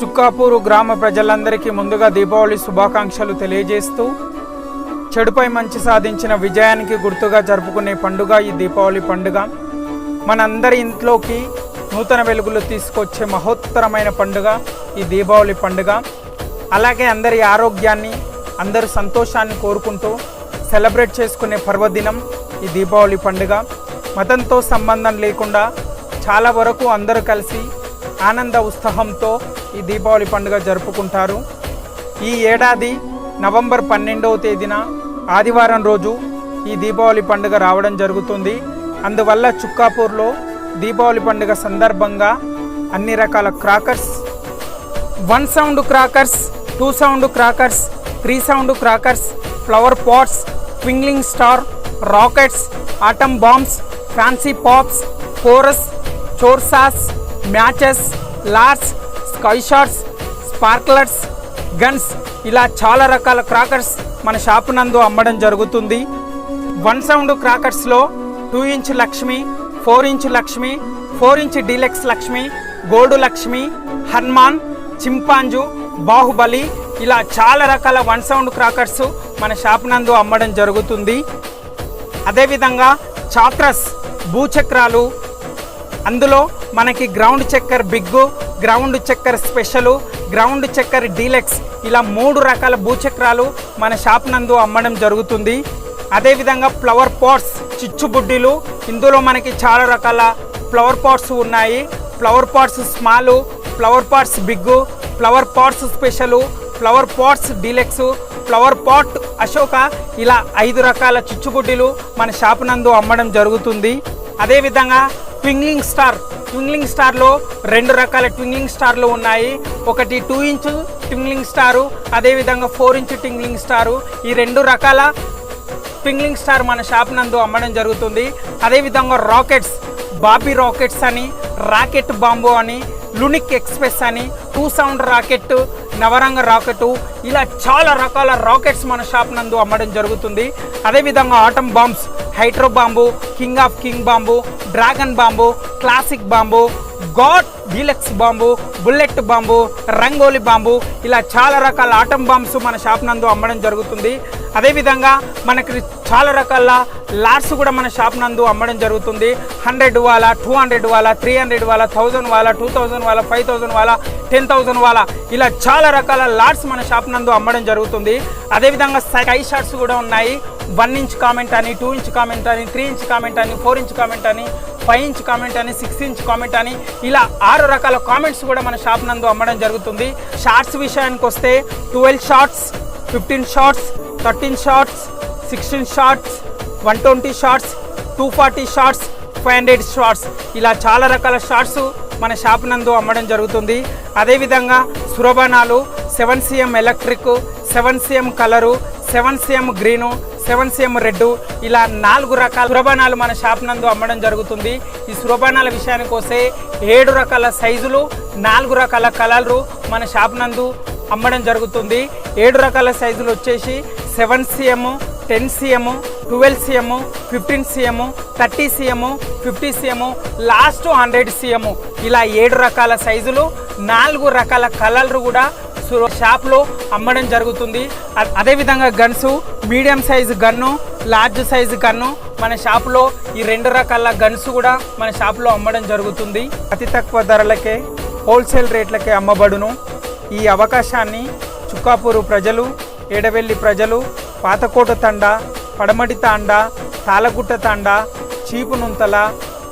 చుక్కాపూరు గ్రామ ప్రజలందరికీ ముందుగా దీపావళి శుభాకాంక్షలు తెలియజేస్తూ చెడుపై మంచి సాధించిన విజయానికి గుర్తుగా జరుపుకునే పండుగ ఈ దీపావళి పండుగ. మనందరి ఇంట్లోకి నూతన వెలుగులు తీసుకొచ్చే మహోత్తరమైన పండుగ ఈ దీపావళి పండుగ. అలాగే అందరి ఆరోగ్యాన్ని అందరి సంతోషాన్ని కోరుకుంటూ సెలబ్రేట్ చేసుకునే పర్వదినం ఈ దీపావళి పండుగ. మతంతో సంబంధం లేకుండా చాలా వరకు అందరూ కలిసి ఆనంద ఉత్సాహంతో ఈ దీపావళి పండుగ జరుపుకుంటారు. ఈ ఏడాది నవంబర్ పన్నెండవ తేదీన ఆదివారం రోజు ఈ దీపావళి పండుగ రావడం జరుగుతుంది. అందువల్ల చుక్కాపూర్లో దీపావళి పండుగ సందర్భంగా అన్ని రకాల crackers one sound crackers two sound crackers three sound crackers flower pots twinkling star rockets atom bombs fancy pops chorus చోర్సాస్ మ్యాచెస్ లార్స్ స్కై షాట్స్ స్పార్క్లర్స్ గన్స్ ఇలా చాలా రకాల క్రాకర్స్ మన షాపు నందు అమ్మడం జరుగుతుంది. One sound క్రాకర్స్లో two inch Lakshmi four inch Lakshmi four inch deluxe Lakshmi gold Lakshmi Hanuman chimpanzee Baahubali ఇలా చాలా రకాల వన్ సౌండ్ క్రాకర్స్ మన షాప్ నందు అమ్మడం జరుగుతుంది. అదేవిధంగా చాత్రస్ భూచక్రాలు అందులో మనకి ground chakkar big ground chakkar special ground chakkar deluxe ఇలా మూడు రకాల భూచక్రాలు మన షాప్ నందు అమ్మడం జరుగుతుంది. అదేవిధంగా ఫ్లవర్ పాట్స్ చిచ్చుబుడ్డీలు ఇందులో మనకి చాలా రకాల ఫ్లవర్ పాట్స్ ఉన్నాయి. Flower pots small flower pots big flower pots special flower pots deluxe flower pot Ashoka ఇలా ఐదు రకాల చిచ్చుబుడ్డీలు మన షాప్ నందు అమ్మడం జరుగుతుంది. అదేవిధంగా ట్వింగ్లింగ్ స్టార్ ట్వింగ్లింగ్ స్టార్లో రెండు రకాల ట్వింగ్లింగ్ స్టార్లు ఉన్నాయి. ఒకటి టూ ఇంచ్ ట్వింగ్లింగ్ స్టారు అదేవిధంగా ఫోర్ ఇంచ్ ట్వింగ్లింగ్ స్టారు. ఈ రెండు రకాల ట్వింగ్లింగ్ స్టార్ మన షాప్ నందు అమ్మడం జరుగుతుంది. అదేవిధంగా రాకెట్స్ బాబీ రాకెట్స్ అని రాకెట్ బాంబు అని లునిక్ ఎక్స్ప్రెస్ అని two sound rocket Navaranga rocket ఇలా చాలా రకాల రాకెట్స్ మన షాప్ నందు అమ్మడం జరుగుతుంది. అదేవిధంగా atom bombs hydro bomb king of king bomb dragon bomb classic bomb god deluxe bomb bullet bomb rangoli bomb ఇలా చాలా రకాల ఆటం బాంబ్స్ మన షాప్ నందు అమ్మడం జరుగుతుంది. అదేవిధంగా మనకి చాలా రకాల లాట్స్ కూడా మన షాప్ నందు అమ్మడం జరుగుతుంది. హండ్రెడ్ వాళ్ళ టూ హండ్రెడ్ వాళ్ళ త్రీ హండ్రెడ్ వాళ్ళ థౌజండ్ వాళ్ళ టూ థౌజండ్ వాళ్ళ ఫైవ్ థౌజండ్ వాళ్ళ టెన్ థౌజండ్ వాళ్ళ ఇలా చాలా రకాల లాట్స్ మన షాప్ నందు అమ్మడం జరుగుతుంది. అదేవిధంగా స్కై షార్ట్స్ కూడా ఉన్నాయి. వన్ ఇంచ్ కామెంట్ అని టూ ఇంచ్ కామెంట్ అని త్రీ ఇంచ్ కామెంట్ అని ఫోర్ ఇంచ్ కామెంట్ అని ఫైవ్ ఇంచ్ కామెంట్ అని సిక్స్ ఇంచ్ కామెంట్ అని ఇలా ఆరు రకాల కామెంట్స్ కూడా మన షాప్ నందు అమ్మడం జరుగుతుంది. షార్ట్స్ విషయానికి వస్తే twelve shots fifteen shots thirteen shots sixteen shots one twenty shots two forty shots five hundred shots ఇలా చాలా రకాల షార్ట్స్ మన షాప్ నందు అమ్మడం జరుగుతుంది. అదేవిధంగా సురభనాలు seven cm electric seven cm colour seven cm green seven cm red ఇలా నాలుగు రకాల సురభానాలు మన షాప్ నందు అమ్మడం జరుగుతుంది. ఈ సురభానాల విషయానికి వస్తే ఏడు రకాల సైజులు నాలుగు రకాల కలర్లు మన షాప్ నందు అమ్మడం జరుగుతుంది. ఏడు రకాల సైజులు వచ్చేసి seven cm ten cm twelve cm fifteen cm thirty cm fifty cm last hundred cm. ఇలా ఏడు రకాల సైజులు నాలుగు రకాల కలర్లు కూడా సు- షాప్లో అమ్మడం జరుగుతుంది. అదేవిధంగా guns medium size gun large size gun మన షాప్లో ఈ రెండు రకాల గన్స్ కూడా మన షాప్లో అమ్మడం జరుగుతుంది. అతి తక్కువ ధరలకే హోల్సేల్ రేట్లకే అమ్మబడును. ఈ అవకాశాన్ని చుక్కాపూరు ప్రజలు ఎడవెల్లి ప్రజలు పాతకోట తండ పడమటి తాండ తాళగుట్ట తాండ చీపునుంతల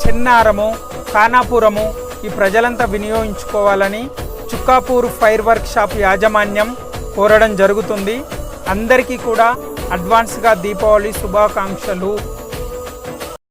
చెన్నారము ఖానాపురము ఈ ప్రజలంతా వినియోగించుకోవాలని చుక్కాపూర్ ఫైర్ వర్క్ షాప్ యాజమాన్యం కోరడం జరుగుతుంది. అందరికీ కూడా అడ్వాన్స్గా దీపావళి శుభాకాంక్షలు.